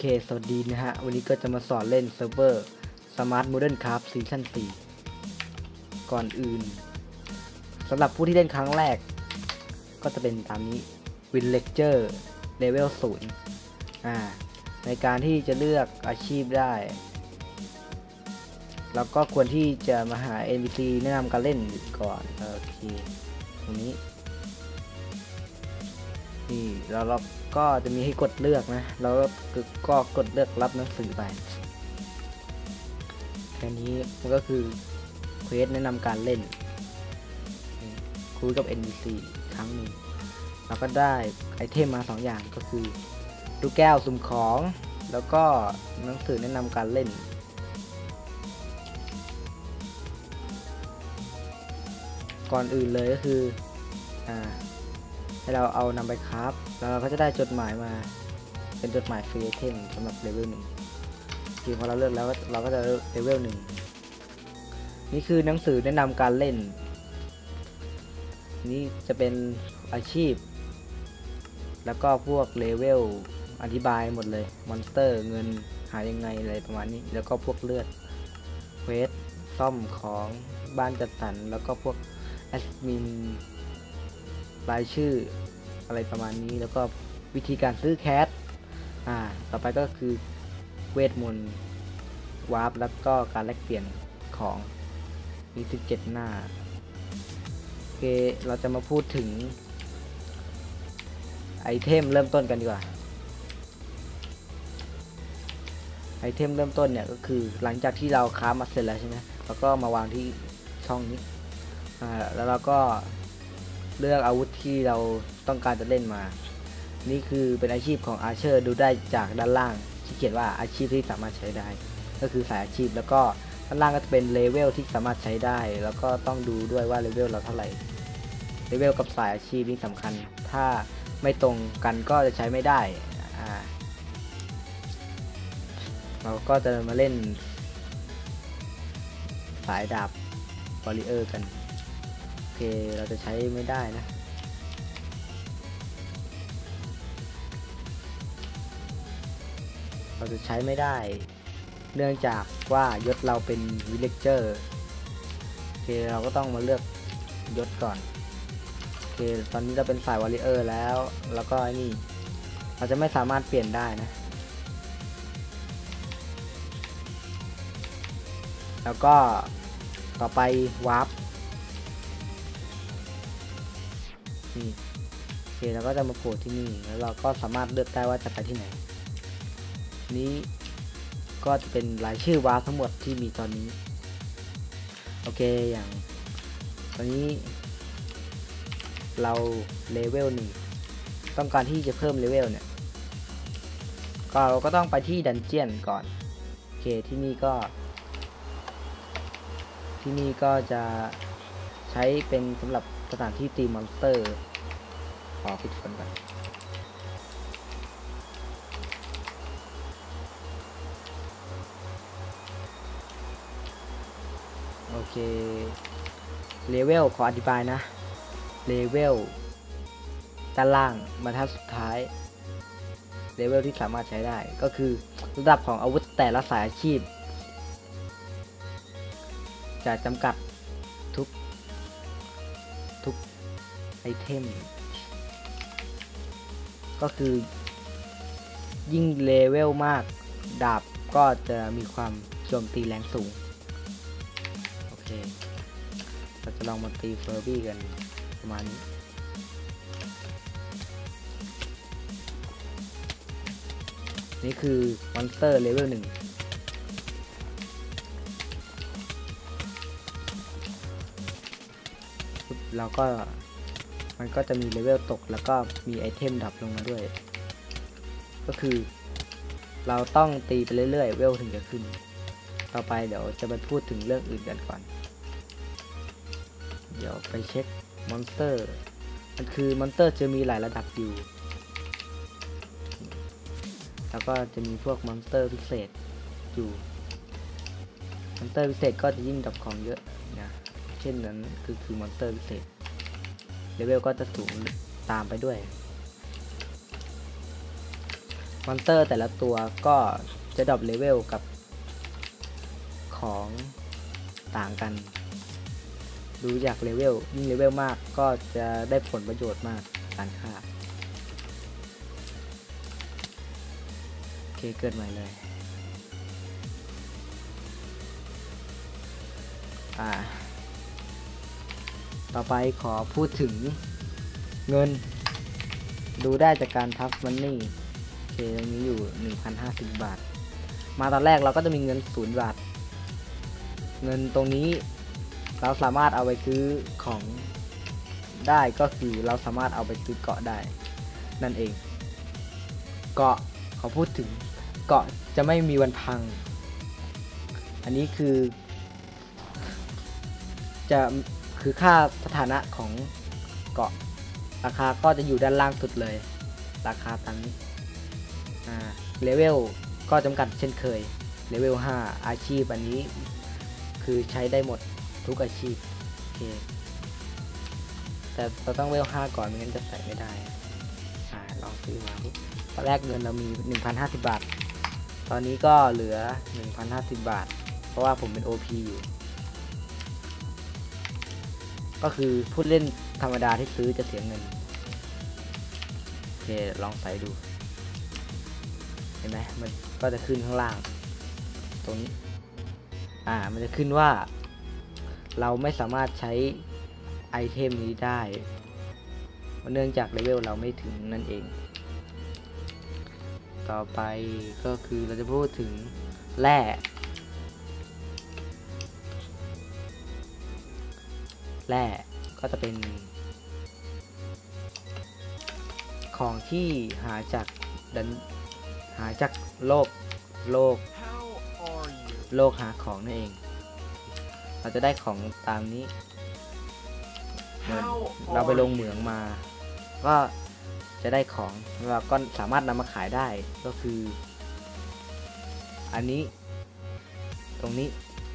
เค สวัสดีนะฮะ วันนี้ก็จะมาสอนเล่นเซิร์ฟเวอร์ Smart Modern Craft Season 4 ก่อนอื่นสำหรับผู้ที่เล่นครั้งแรก ก็จะเป็นตามนี้ Win Lecture Level 0อ่า ในการที่จะเลือกอาชีพได้ แล้วก็ควรที่จะมาหา NPC แนะนำการเล่นก่อน โอเค ตรงนี้ นี่ แล้วเรา ก็จะมีให้กดเลือกนะ แล้วก็กดเลือกรับหนังสือไปแค่นี้มันก็คือเควสแนะนำการเล่น คุยกับ NPC ครั้งหนึ่งเราก็ได้ไอเทมมาสองอย่างก็คือลูกแก้วสุ่มของ แล้วก็หนังสือแนะนำการเล่นก่อนอื่นเลยก็คือ อ่า ให้เราเอานำไปครับแล้วเราก็จะได้จดหมายมาเป็นจดหมายฟรีไอเทมสำหรับเลเวลหนึ่งทีพอเราเลือกแล้วเราก็จะเลเวลหนึ่งนี่คือหนังสือแนะนำการเล่น นี่จะเป็นอาชีพ แล้วก็พวกเลเวลอธิบายหมดเลย มอนสเตอร์เงินหายังไงอะไรประมาณนี้ แล้วก็พวกเลือดเควสซ่อมของบ้านจัดสรรแล้วก็พวกแอดมิน รายชื่ออะไรประมาณนี้ แล้วก็วิธีการซื้อแคสอ่า ต่อไปก็คือเวทมนต์วาร์ปแล้วก็การแลกเปลี่ยนของมี17 หน้า โอเค เราจะมาพูดถึง ไอเทมเริ่มต้นกันดีกว่า ไอเทมเริ่มต้นเนี่ยก็คือหลังจากที่เราค้ามาเสร็จแล้วใช่ไหมเราก็มาวางที่ช่องนี้ อ่า แล้วเราก็ เลือกอาวุธที่เราต้องการจะเล่นมา นี่คือเป็นอาชีพของอาเชอร์ดูได้จากด้านล่างที่เขียนว่าอาชีพที่สามารถใช้ได้ ก็คือสายอาชีพแล้วก็ด้านล่างก็จะเป็นเลเวลที่สามารถใช้ได้ แล้วก็ต้องดูด้วยว่าเลเวลเราเท่าไหร่เลเวลกับสายอาชีพนี่สำคัญ ถ้าไม่ตรงกันก็จะใช้ไม่ได้อ่าเราก็จะมาเล่นสายดาบบอลเลอร์กัน เคเราจะใช้ไม่ได้นะเราจะใช้ไม่ได้ เนื่องจากว่ายศเราเป็นวิลเลเจอร์โอเคเราก็ต้องมาเลือกยศก่อนโอเคตอนนี้เราเป็นสายวอลเลเยอร์แล้ว แล้วก็ไอ้นี่เราจะไม่สามารถเปลี่ยนได้นะแล้วก็ต่อไปวาร์ป นี่โอเคเราก็จะมาโผล่ที่นี่แล้วเราก็สามารถเลือกได้ว่าจะไปที่ไหน นี้ก็จะเป็นรายชื่อวาร์ทั้งหมดที่มีตอนนี้ โอเคอย่าง ตอนนี้ เราเลเวลหนึ่งต้องการที่จะเพิ่มเลเวลเนี่ยก็เราก็ต้องไปที่ดันเจียนก่อนโอเคที่นี่ก็ ที่นี่ก็จะใช้เป็นสำหรับ สถานที่ตีมอนสเตอร์ขอปิดคนก่อนโอเค เลเวลขออธิบายนะ เลเวลด้านล่างบรรทัดสุดท้าย เลเวลที่สามารถใช้ได้ ก็คือระดับของอาวุธแต่ละสายอาชีพ จะจำกัด ไอเทม ก็คือยิ่งเลเวลมาก ดาบก็จะมีความโจมตีแรงสูง โอเค เราจะลองมาตีเฟอร์บี้กันประมาณนี้นี่คือมอนสเตอร์เลเวลหนึ่งเราก็ มันก็จะมีเลเวลตกแล้วก็มีไอเทมดับลงมาด้วย ก็คือ เราต้องตีไปเรื่อยๆเวลถึงจะขึ้น ต่อไปเดี๋ยวจะไปพูดถึงเรื่องอื่นกันก่อน เดี๋ยวไปเช็คมอนสเตอร์มันคือมอนสเตอร์จะมีหลายระดับอยู่ แล้วก็จะมีพวกมอนสเตอร์พิเศษอยู่มอนสเตอร์พิเศษก็จะยิ่งดับของเยอะนะเช่นนั้นคือคือมอนสเตอร์พิเศษ เลเวลก็จะสูงตามไปด้วย มอนเตอร์แต่ละตัวก็จะดรอปเลเวลกับของต่างกัน ดูจากเลเวลยิ่งเลเวลมากก็จะได้ผลประโยชน์มากการฆ่าโอเคเกิดใหม่เลย อ่า ต่อไปขอพูดถึงเงิน ดูได้จากการทับมันนี่โอเคตรงนี้อยู่ 1,050 บาท มาตอนแรกเราก็จะมีเงินศูนย์บาท เงินตรงนี้เราสามารถเอาไปซื้อของได้ก็คือเราสามารถเอาไปซื้อเกาะได้ นั่นเอง เกาะขอพูดถึงเกาะจะไม่มีวันพัง อันนี้คือ จะ คือค่าสถานะของเกาะราคาก็จะอยู่ด้านล่างสุดเลย ราคาตามนี้เลเวลก็จำกัดเช่นเคยเลเวล5 อาชีพอันนี้ คือใช้ได้หมดทุกอาชีพโอเคแต่เราต้องเลเวล5ก่อนไม่งั้นจะใส่ไม่ได้อลองซื้อมาปุ๊บตอนแรกเงินเรามี 1,050 บาท ตอนนี้ก็เหลือ 1,050 บาท เพราะว่าผมเป็น OP อยู่ ก็คือผู้เล่นธรรมดาที่ซื้อจะเสียเงินโอเคลองใส่ดู เห็นไหมมันก็จะขึ้นข้างล่าง ตรงนี้ อ่า มันจะขึ้นว่า เราไม่สามารถใช้ไอเทมนี้ได้เนื่องจากเลเวลเราไม่ถึงนั่นเอง ต่อไปก็คือเราจะพูดถึงแร่ แร่ก็จะเป็น ของที่หาจากดันหาจากโลกโลกโลกหาของนั่นเอง เราจะได้ของตามนี้เนเราไปลงเหมืองมา ก็จะได้ของเราก็สามารถนำมาขายได้ก็คือ อันนี้ ตรงนี้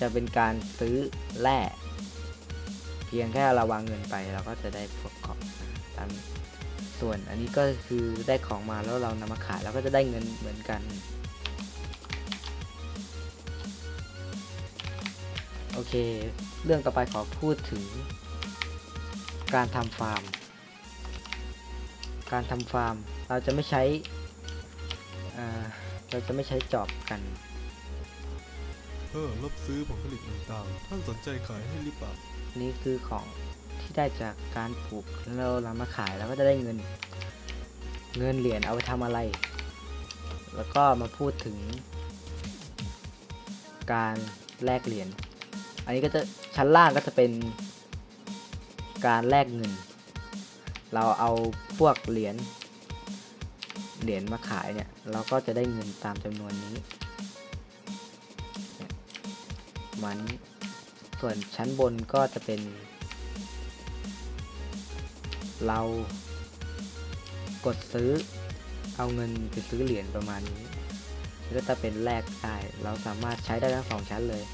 จะเป็นการซื้อแร่ เพียงแค่เราวางเงินไปเราก็จะได้พวกของตามส่วนอันนี้ก็คือได้ของมาแล้วเรานำมาขายเราก็จะได้เงินเหมือนกัน โอเค เรื่องต่อไปขอพูดถึง การทำฟาร์ม การทำฟาร์มเราจะไม่ใช้เราจะไม่ใช้จอบกันเพื่อรับซื้อผลผลิตต่างๆ ท่านสนใจขายให้หรือเปล่า นี่คือของที่ได้จากการปลูกแล้วเรามาขายแล้วก็จะได้เงิน เงินเหรียญเอาไปทำอะไร แล้วก็มาพูดถึง การแลกเหรียญอันนี้ก็จะชั้นล่างก็จะเป็นการแลกเงิน เราเอาพวกเหรียญเหรียญมาขายเนี่ย เราก็จะได้เงินตามจำนวนนี้เนี่ยประมัน ส่วนชั้นบนก็จะเป็น เรากดซื้อเอาเงินไปซื้อเหรียญประมาณนี้ก็จะเป็นแลกได้เราสามารถใช้ได้ทั้งสองชั้นเลย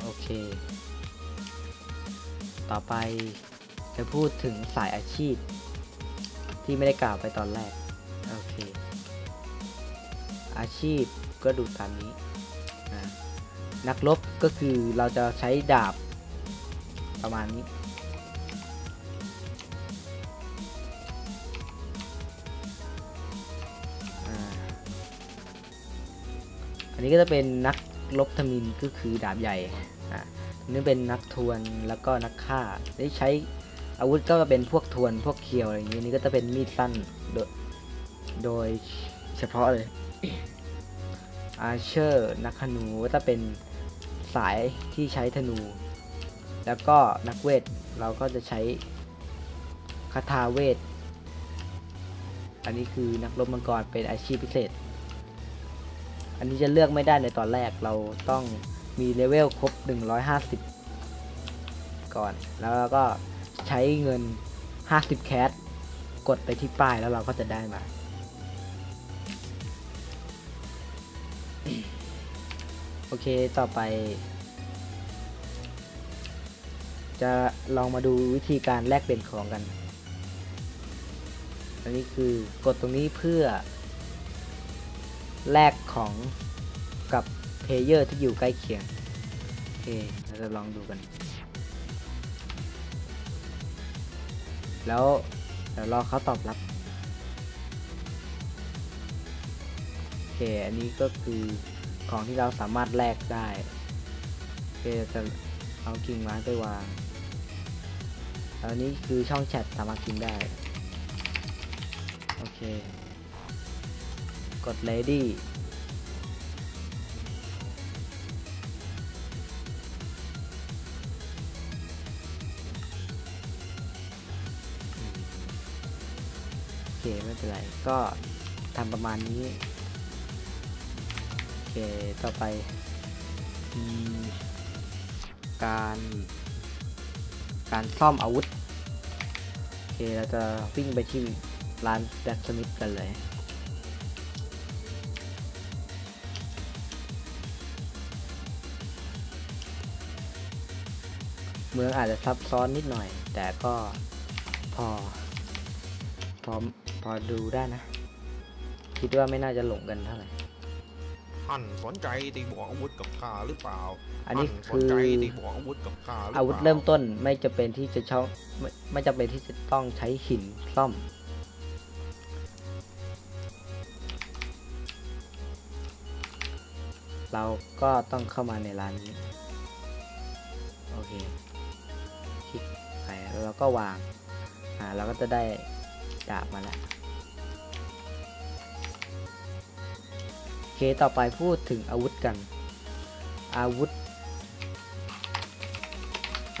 โอเค ต่อไปจะพูดถึงสายอาชีพที่ไม่ได้กล่าวไปตอนแรก อาชีพก็ดูตามนี้นักรบก็คือเราจะใช้ดาบประมาณนี้ อันนี้ก็จะเป็นนักรบทมินก็คือดาบใหญ่อันนี้เป็นนักทวนแล้วก็นักฆ่า ได้ใช้อาวุธก็จะเป็นพวกทวนพวกเคียวอะไรอย่างนี้นนี่ก็จะเป็นมีดสั้นโดยโดยเฉพาะเลย อาเชอร์นักธนูก็จะเป็นสายที่ใช้ธนู แล้วก็นักเวทเราก็จะใช้คาถาเวท อันนี้คือนักรบมังกรเป็นอาชีพพิเศษ อันนี้จะเลือกไม่ได้ในตอนแรกเราต้องมีเลเวลครบ 150 ก่อน แล้วเราก็ใช้เงิน 50 แคสกดไปที่ป้ายแล้วเราก็จะได้มา โอเคต่อไป จะลองมาดูวิธีการแลกเปลี่ยนของกัน อันนี้คือกดตรงนี้เพื่อ แลกของกับเพลเยอร์ที่อยู่ใกล้เคียง โอเคเราจะลองดูกัน แล้วเดี๋ยวรอเขาตอบรับ โอเค อันนี้ก็คือ ของที่เราสามารถแลกได้โอเคจะเอากิ่งไม้ไปวางอันนี้คือช่องแชทสามารถกินได้ โอเค กด ready โอเค ไม่เป็นไร ก็ทำประมาณนี้ เค ต่อไปอืมการ การซ่อมอาวุธ โอเค เราจะวิ่งไปที่ร้านแบ็กสมิธกันเลยเมืองอาจจะซับซ้อนนิดหน่อย แต่ก็พอ พอ พอดูได้นะ คิดว่าไม่น่าจะหลงกันเท่าไหร่ ท่านสนใจตีบวกอาวุธกับข้าหรือเปล่า อันนี้ท่าสคืนอใจตีบวกอาวุธกับข้าหรือเปล่าอาวุธเริ่มต้นไม่จะเป็นที่จะช่องไม่ไม่จำเป็นที่จะต้องใช้หินซ่อม เราก็ต้องเข้ามาในร้านนี้ โอเค คลิกไปแล้วเราก็วาง อ่าเราก็จะได้ดาบมาแล้ว เคต่อไปพูดถึงอาวุธกัน อาวุธ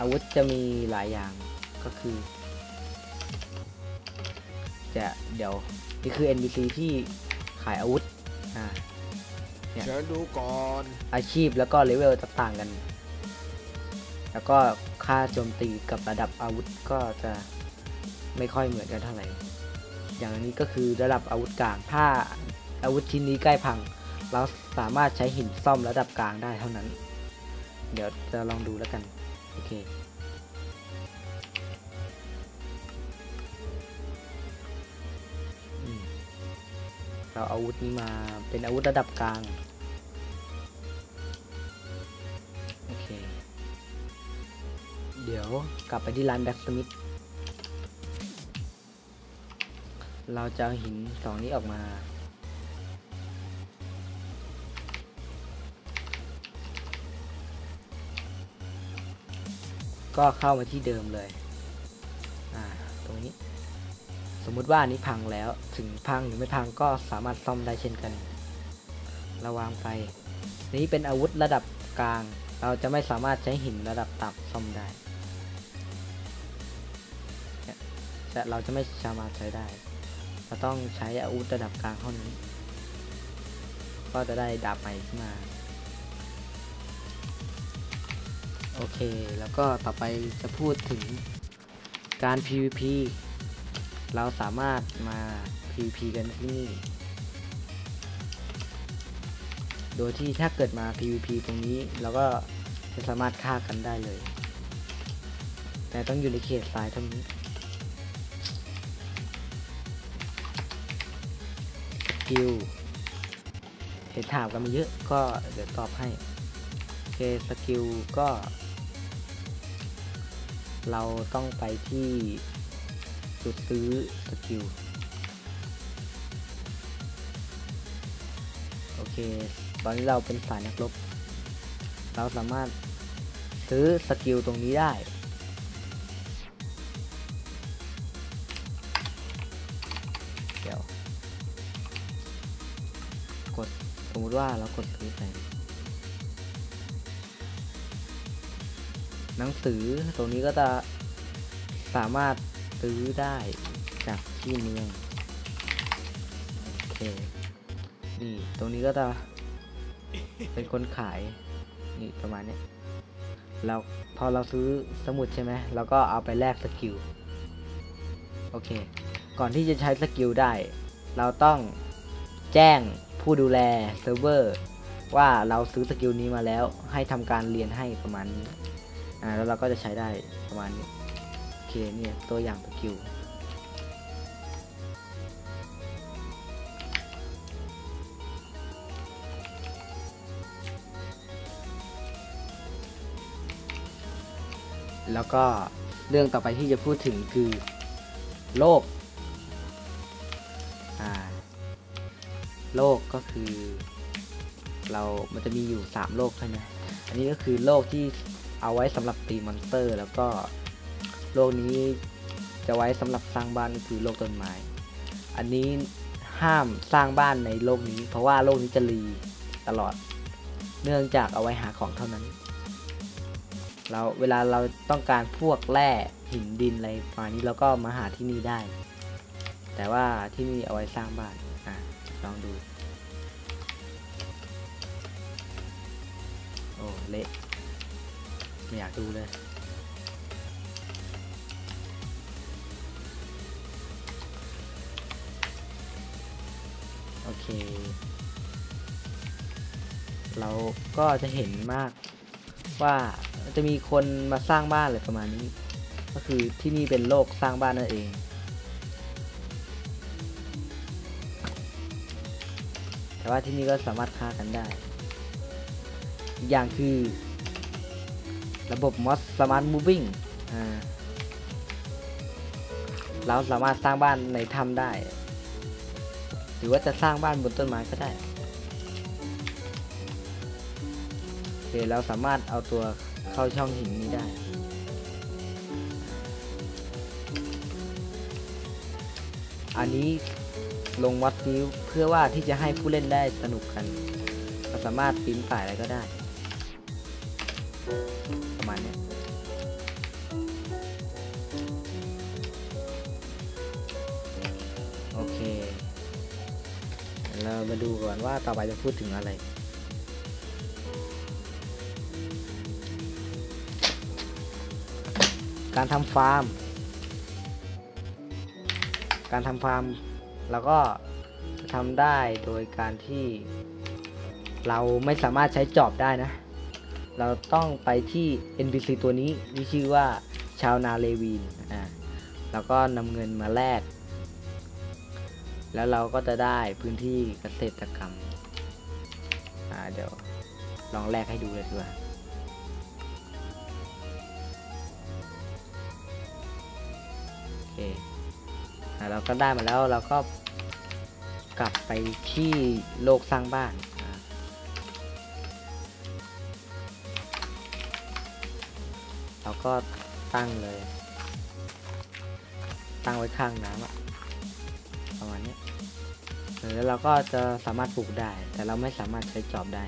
อาวุธจะมีหลายอย่างก็คือ จะเดี๋ยวนี่คือ NPC ที่ขายอาวุธอ่าเนี่ยเชิญดูก่อนอาชีพแล้วก็เลเวลจะต่างกัน แล้วก็ค่าโจมตีกับระดับอาวุธก็จะไม่ค่อยเหมือนกันเท่าไหร่ อย่างอันนี้ก็คือระดับอาวุธกลาง ถ้าอาวุธชิ้นนี้ใกล้พัง เราสามารถใช้หินซ่อมระดับกลางได้เท่านั้น เดี๋ยวจะลองดูแล้วกัน โอเค เราอาอาวุธนี้มาเป็นอาวุธระดับกลาง โอเค เดี๋ยวกลับไปที่ร้านแบ็กสมิธเราจะเอาหินสองนี้ออกมา ก็เข้ามาที่เดิมเลยอ่าตรงนี้ สมมุติว่าอันนี้พังแล้วถึงพังหรือไม่พังก็สามารถซ่อมได้เช่นกัน ระวางไป นี้เป็นอาวุธระดับกลาง เราจะไม่สามารถใช้หินระดับต่ำซ่อมได้เนี่ยแต่เราจะไม่สามารถใช้ได้เราต้องใช้อาวุธระดับกลางเท่านั้นก็จะได้ดาบใหม่ขึ้นมา โอเค แล้วก็ต่อไปจะพูดถึงการ PVP เราสามารถมา PVP กันที่นี่ โดยที่ถ้าเกิดมา PVP ตรงนี้เราก็จะสามารถฆ่ากันได้เลย แต่ต้องอยู่ในเขตทรายเท่านี้สกิลเห็นถามกันมาเยอะก็เดี๋ยวตอบให้ โอเค สกิลก็ เราต้องไปที่จุดซื้อสกิลโอเค ตอนนี้เราเป็นสายนักรบ เราสามารถซื้อสกิลตรงนี้ได้ เดี๋ยว กดสมมติว่าเรากดซื้อไป หนังสือตรงนี้ก็จะสามารถซื้อได้จากที่เมืองโอเคนี่ตรงนี้ก็จะเป็นคนขายนี่ประมาณนี้เราพอเราซื้อสมุดใช่ไหมเราก็เอาไปแลกสกิลโอเค ก่อนที่จะใช้สกิลได้ เราต้องแจ้งผู้ดูแลเซิร์ฟเวอร์ว่าเราซื้อสกิลนี้มาแล้วให้ทำการเรียนให้ประมาณนี้ อ่าแล้วเราก็จะใช้ได้ประมาณนี้โอเคเนี่ยตัวอย่างสกิลแล้วก็เรื่องต่อไปที่จะพูดถึงคือโลกอ่าโลกก็คือ เรา มันจะมีอยู่ 3 โลกใช่ไหมอันนี้ก็คือโลกที่ เอาไว้สำหรับตีมอนสเตอร์ แล้วก็โลกนี้จะไว้สำหรับสร้างบ้านคือโลกต้นไม้ อันนี้ห้ามสร้างบ้านในโลกนี้ เพราะว่าโลกนี้จะรีตลอด เนื่องจากเอาไว้หาของเท่านั้น เราเวลาเราต้องการพวกแร่หินดินอะไรประมาณนี้เราก็มาหาที่นี่ได้ แต่ว่าที่นี่เอาไว้สร้างบ้านอะลองดู โอ้เละ ไม่อยากดูเลยโอเค เราก็จะเห็นมากว่าจะมีคนมาสร้างบ้านอะไรประมาณนี้ ก็คือที่นี่เป็นโลกสร้างบ้านนั่นเองแต่ว่าที่นี่ก็สามารถฆ่ากันได้อีกอย่างคือ ระบบ Mod Smart Moving อ่าเราสามารถสร้างบ้านในถ้ำได้ หรือว่าจะสร้างบ้านบนต้นไม้ก็ได้โอเคเราสามารถเอาตัวเข้าช่องหินนี้ได้ อันนี้ลงวัดนิ้วเพื่อว่าที่จะให้ผู้เล่นได้สนุกกัน เราสามารถปีนป่ายอะไรก็ได้ ดูก่อนว่าต่อไปจะพูดถึงอะไร การทำฟาร์ม การทำฟาร์มเราก็ทำได้โดยการที่ เราไม่สามารถใช้จอบได้นะ เราต้องไปที่ NPC ตัวนี้ที่ชื่อว่าชาวนาเลวีนอ่าแล้วก็นำเงินมาแลก แล้วเราก็จะได้พื้นที่เกษตรกรรม อ่าเดี๋ยวลองแลกให้ดูเลยดีกว่าโอเคอ่าเราก็ได้มาแล้วเราก็กลับไปที่โลกสร้างบ้านเราก็ตั้งเลย ตั้งไว้ข้างน้ำ แล้วเราก็จะสามารถปลูกได้ แต่เราไม่สามารถใช้จอบได้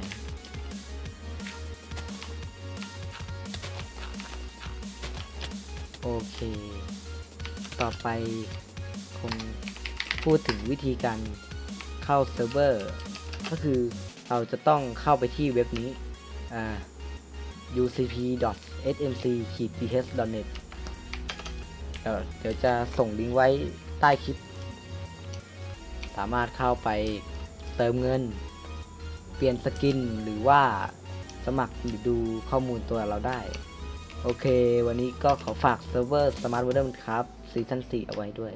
โอเค ต่อไปคงพูดถึงวิธีการเข้าเซิร์ฟเวอร์ ก็คือเราจะต้องเข้าไปที่เว็บนี้ ucp.smc-th.net เดี๋ยวจะส่งลิงก์ไว้ใต้คลิป สามารถเข้าไปเติมเงิน เปลี่ยนสกินหรือว่าสมัครดูข้อมูลตัวเราได้ โอเค วันนี้ก็ขอฝากเซิร์ฟเวอร์ Smart w o r l d ครับซีซั่น4เอาไว้ด้วย